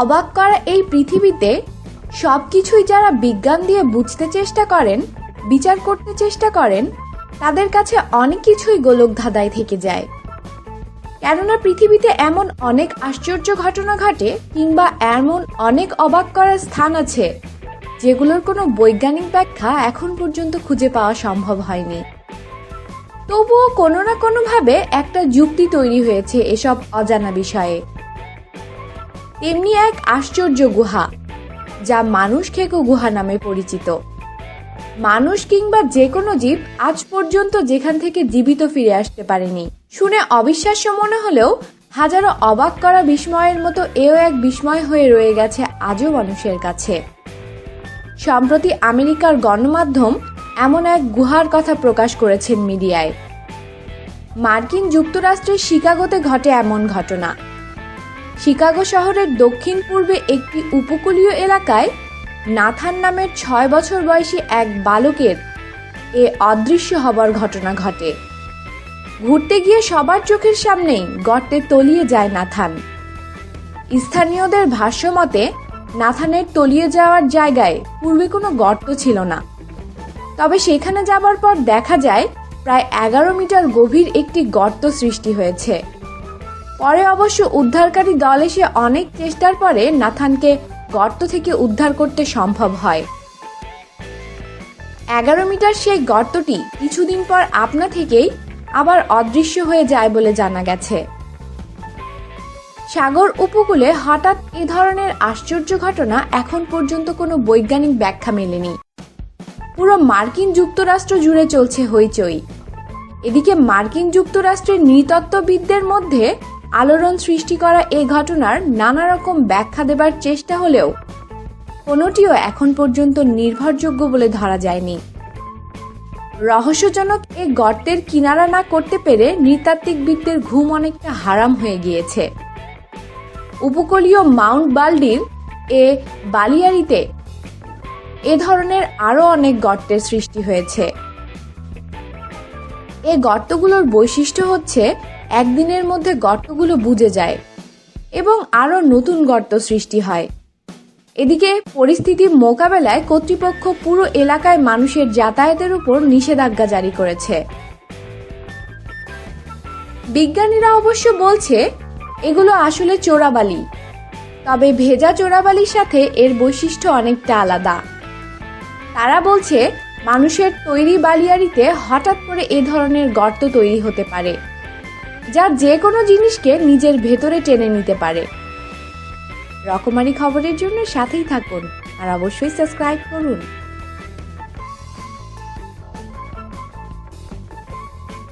অবাক করা এই পৃথিবীতে সব কিছুই যারা বিজ্ঞান দিয়ে বুঝতে চেষ্টা করেন, বিচার করতে চেষ্টা করেন, তাদের কাছে অনেক কিছুই গোলক ধাঁধায় থেকে যায়। কেননা পৃথিবীতে এমন অনেক আশ্চর্য ঘটনা ঘটে কিংবা এমন অনেক অবাক করার স্থান আছে, যেগুলোর কোনো বৈজ্ঞানিক ব্যাখ্যা এখন পর্যন্ত খুঁজে পাওয়া সম্ভব হয়নি। তবুও কোনো না কোনোভাবে একটা যুক্তি তৈরি হয়েছে এসব অজানা বিষয়ে। তেমনি এক আশ্চর্য গুহা, যা মানুষ খেকো গুহা নামে পরিচিত। মানুষ কিংবা যে কোনো জীব আজ পর্যন্ত যেখান থেকে জীবিত ফিরে আসতে পারেনি। শুনে অবিশ্বাস্য মনে হলেও হাজারো অবাক করা বিস্ময়ের মতো এও এক বিস্ময় হয়ে রয়ে গেছে আজও মানুষের কাছে। সম্প্রতি আমেরিকার গণমাধ্যম এমন এক গুহার কথা প্রকাশ করেছেন মিডিয়ায়। মার্কিন যুক্তরাষ্ট্রের শিকাগোতে ঘটে এমন ঘটনা। শিকাগো শহরের দক্ষিণ পূর্বে একটি উপকূলীয় এলাকায় নাথান নামের ছয় বছর বয়সী এক বালকের এ অদৃশ্য হবার ঘটনা ঘটে। ঘুরতে গিয়ে সবার চোখের সামনেই গর্তে তলিয়ে যায় নাথান। স্থানীয়দের ভাষ্য মতে, নাথানের তলিয়ে যাওয়ার জায়গায় পূর্বে কোনো গর্ত ছিল না। তবে সেখানে যাবার পর দেখা যায়, প্রায় এগারো মিটার গভীর একটি গর্ত সৃষ্টি হয়েছে। পরে অবশ্য উদ্ধারকারী দল এসে অনেক চেষ্টার পরে নাথানকে গর্ত থেকে উদ্ধার করতে সম্ভব হয়। এগারো মিটার সেই গর্তটি কিছুদিন পর আপনা থেকেই আবার অদৃশ্য হয়ে যায় বলে জানা গেছে। সাগর উপকূলে হঠাৎ এ ধরনের আশ্চর্য ঘটনা এখন পর্যন্ত কোনো বৈজ্ঞানিক ব্যাখ্যা মেলেনি। পুরো মার্কিন যুক্তরাষ্ট্র জুড়ে চলছে হইচই। এদিকে মার্কিন যুক্তরাষ্ট্রের নৃতত্ত্ববিদদের মধ্যে আলোড়ন সৃষ্টি করা এই ঘটনার নানা রকম ব্যাখ্যা দেবার চেষ্টা হলেও কোনোটিও এখন পর্যন্ত নির্ভরযোগ্য বলে ধরা যায়নি। রহস্যজনক এ গর্তের কিনারা না করতে পেরে নৃতাত্ত্বিকবিদদের ঘুম অনেকটা হারাম হয়ে গিয়েছে। উপকূলীয় মাউন্ট বাল্ডির এ বালিয়ারিতে এ ধরনের আরও অনেক গর্তের সৃষ্টি হয়েছে। এ গর্তগুলোর বৈশিষ্ট্য হচ্ছে একদিনের মধ্যে গর্তগুলো বুজে যায় এবং আরও নতুন গর্ত সৃষ্টি হয়। এদিকে পরিস্থিতি মোকাবেলায় কর্তৃপক্ষ পুরো এলাকায় মানুষের যাতায়াতের উপর নিষেধাজ্ঞা জারি করেছে। বিজ্ঞানীরা অবশ্য বলছে, এগুলো আসলে চোরাবালি, তবে ভেজা চোরাবালির সাথে এর বৈশিষ্ট্য অনেকটা আলাদা। তারা বলছে, মানুষের তৈরি বালিয়ারিতে হঠাৎ করে এ ধরনের গর্ত তৈরি হতে পারে। যা যে কোনো জিনিসকে নিজের ভেতরে টেনে নিতে পারে। রকমারি খবরের জন্য সাথেই থাকুন আর অবশ্যই সাবস্ক্রাইব করুন।